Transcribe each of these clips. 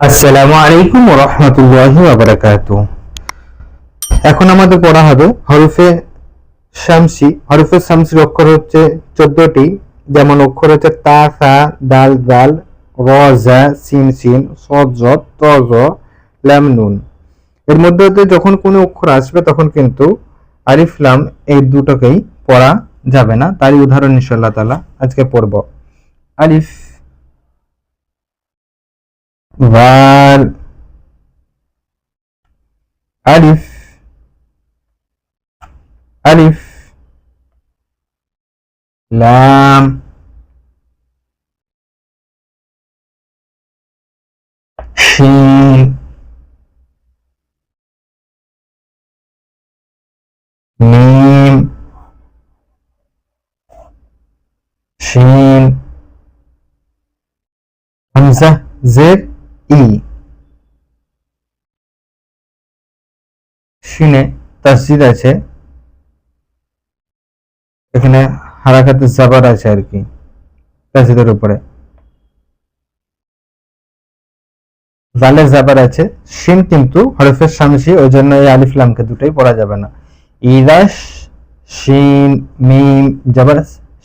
আসসালামু আলাইকুম রহমতুল্লাহি বারাকাতু এখন আমাদের পড়া হবে হরফে শামসি। হরফে শামসির অক্ষর হচ্ছে চোদ্দটি, যেমন অক্ষর হচ্ছে তা, সা, দাল দাল র, জা, সিন সিন জদ ত, জ, লাম, নুন। এর মধ্যে যখন কোনো অক্ষর আসবে তখন কিন্তু আলিফ, লাম এই দুটোকেই পড়া যাবে না। তারই উদাহরণ ইনশাআল্লাহ তাআলা আজকে পড়ব। আলিফ ضال ألف. ألف. لام. شين. ميم. شين. همزة. زد. ই তাসজিদ আছে। এখানে হারাকাতে জাবার আছে আর কি তাসজিদের উপরে। জালের জাবার আছে। শিন কিন্তু হরফের শামসি ওই জন্য এই আলিফ লামকে দুটোই পড়া যাবে না। ইদাস শিন মিম জাবার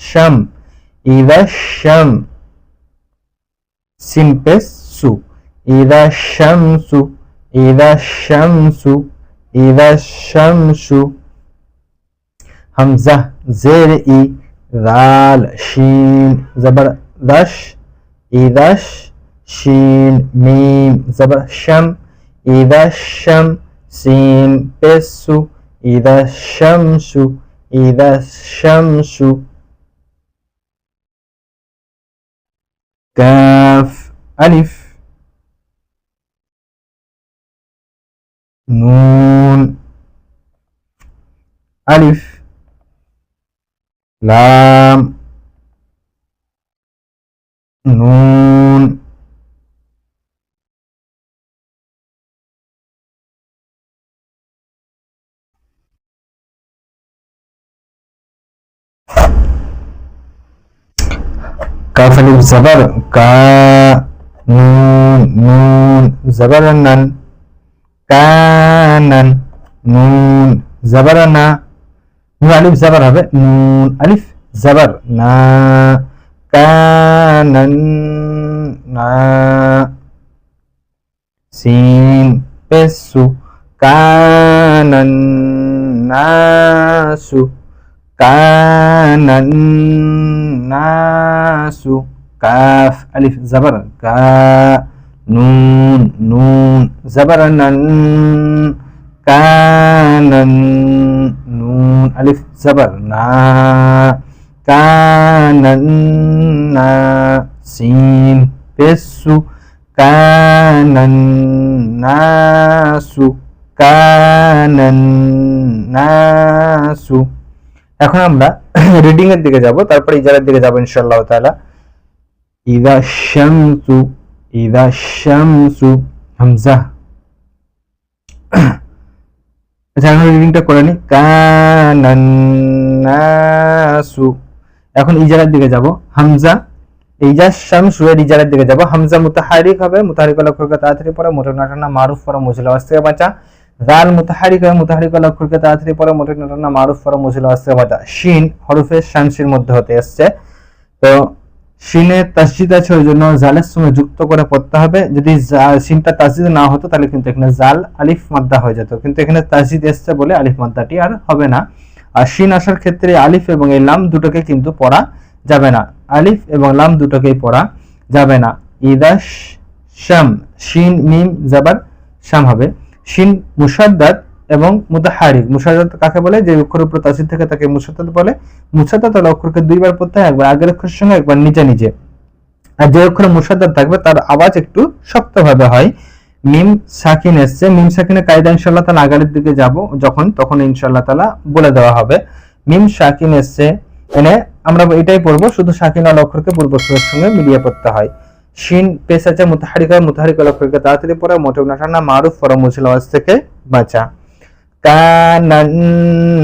শাম ইদাস শাম, সিন পেস সু إذا الشمس إذا الشمس إذا الشمس. همزة زير إي ذال شين زبر ذش. إذا شين ميم زبر شم. إذا الشم سين بسو إذا الشمس إذا الشمس. كاف ألف. নুন আলিফ লাম নুন কাফ আলিফ জবর কা নুন নুন জবর নান কানান নুন, জাবার না। নুন, আলিফ, জাবার হবে। নুন, আলিফ, জাবার না। কানান না। সিন, পেসু, কানান নাসু। কানান নাসু। কাফ, আলিফ, জাবার কা নুন নুন। জবরনন কানন নুন আলিফ জবর না কানন না সিন পেসু কানন নাসু কানন নাসু এখন আমরা রিডিং এর দিকে যাব, তারপর ইজারার দিকে যাব ইনশাআল্লাহ তাআলা। ইদা শামসু ইদা শামসু, হামজা। আচ্ছা এখন রিডিংটা করে নি। কানান্নাসু। এখন ইজারার দিকে যাব। হামজা ইজা শামসু এর ইজারার দিকে যাব। হামজা মুতাহারিক হবে। মুতাহারিক অক্ষরকে তাড়াতাড়ি পড়ে মোটর নাটানা মারুফ পড়া আওয়াজ থেকে বাঁচা। জাল মুতাহারিক হবে মুতাহারিক অক্ষরকে তাড়াতাড়ি পড়ে মোটর নাটানা মারুফ পড়া আওয়াজ থেকে বাঁচা। শিন হরফে শামসির মধ্যে হতে আসছে তো শিনে তাসজিদ আছে, ওই জন্য জালের সঙ্গে যুক্ত করে পড়তে হবে। যদি শিনটা তাসজিদ না হতো, তাহলে কিন্তু এখানে জাল আলিফ মাদ্দা হয়ে যেত। কিন্তু এখানে তাসজিদ এসছে বলে আলিফ মাদ্দাটি আর হবে না। আর শিন আসার ক্ষেত্রে আলিফ এবং এই লাম দুটোকে কিন্তু পড়া যাবে না। আলিফ এবং লাম দুটোকেই পড়া যাবে না। ইদাস শাম, শিন, মিম, জাবার, শাম হবে। শিন মুসাদ্দাদ এবং মুতাহারিক মুসাদ্দাদ কাকে বলে? যে অক্ষর উপর তাসিদ থেকে তাকে মুসাদ্দাদ বলে। মুসাদ্দাদ হলো অক্ষরকে দুইবার পড়তে হয়, একবার আগের অক্ষরের সঙ্গে, একবার নিচে নিচে আর যে অক্ষরে মুসাদ্দাদ থাকবে, তার আওয়াজ একটু শক্তভাবে হয়। মিম সাকিন এসছে। মিম সাকিনের কায়দা ইনশাআল্লাহ তাআলা আগারের দিকে যাব, যখন, তখন ইনশাআল্লাহ তাআলা বলে দেওয়া হবে। মিম সাকিন এসছে। এনে আমরা এটাই পড়ব, শুধু সাকিন আল অক্ষরকে পূর্ব সঙ্গে মিলিয়ে পড়তে হয়। শিন পেশ আছে, মুতাহারিক মুতাহারিক অক্ষরকে তাড়াতাড়ি পড়া মোটে না, মারুফ ফরা মুছিল আওয়াজ থেকে বাঁচা। কানান্নাসু।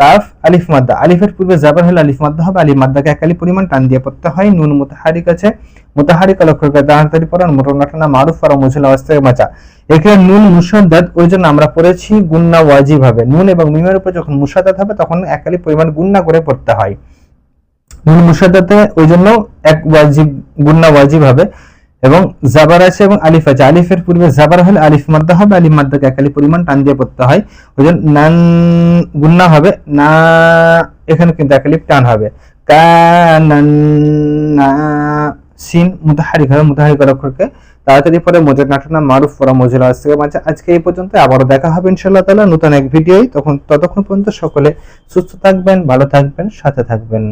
কাফ, আলিফ, মাদ্দা। আলিফের পূর্বে জাবার হলে আলিফ, মাদ্দা হবে। আলিফ, মাদ্দাকে একালি পরিমাণ টান দিয়ে পড়তে হয়। নুন মুতাহারিক আছে। মুতাহারিক লক্ষ্য করে তাড়াতাড়ি পড়ান। মোটরনাটানা মারুফ আর আওয়াজ থেকে বাঁচা এখানে নুন মুসাদ্দাদ ওই জন্য আমরা পড়েছি গুন্না ওয়াজিব হবে। নুন এবং মিমের উপর যখন মুসাদ্দাদ হবে, তখন একালি পরিমাণ গুন্না করে পড়তে হয়। নুন মুসাদ্দাতে ওই জন্য এক ওয়াজিব, গুন্না ওয়াজিব হবে। এবং জাবার আছে এবং আলিফ আছে। আলিফের পূর্বে জাবার হলে আলিফ মাদ্দা হবে, আলিফ মাদ্দাকে একালি পরিমাণ টান দিয়ে পড়তে হয়। ওই জন্য নান গুন্না হবে, না এখানে কিন্তু একালিফ টান হবে। কানান না, সিন মুতাহারিক হবে মুতাহারিক অক্ষরকে তাড়াতাড়ি পরে মজুর নাটনা মারুফ পরা মজুর থেকে বাঁচা। আজকে এই পর্যন্ত, আবারও দেখা হবে ইনশাআল্লাহ তাআলা নতুন এক ভিডিওই তখন ততক্ষণ পর্যন্ত সকলে সুস্থ থাকবেন, ভালো থাকবেন, সাথে থাকবেন।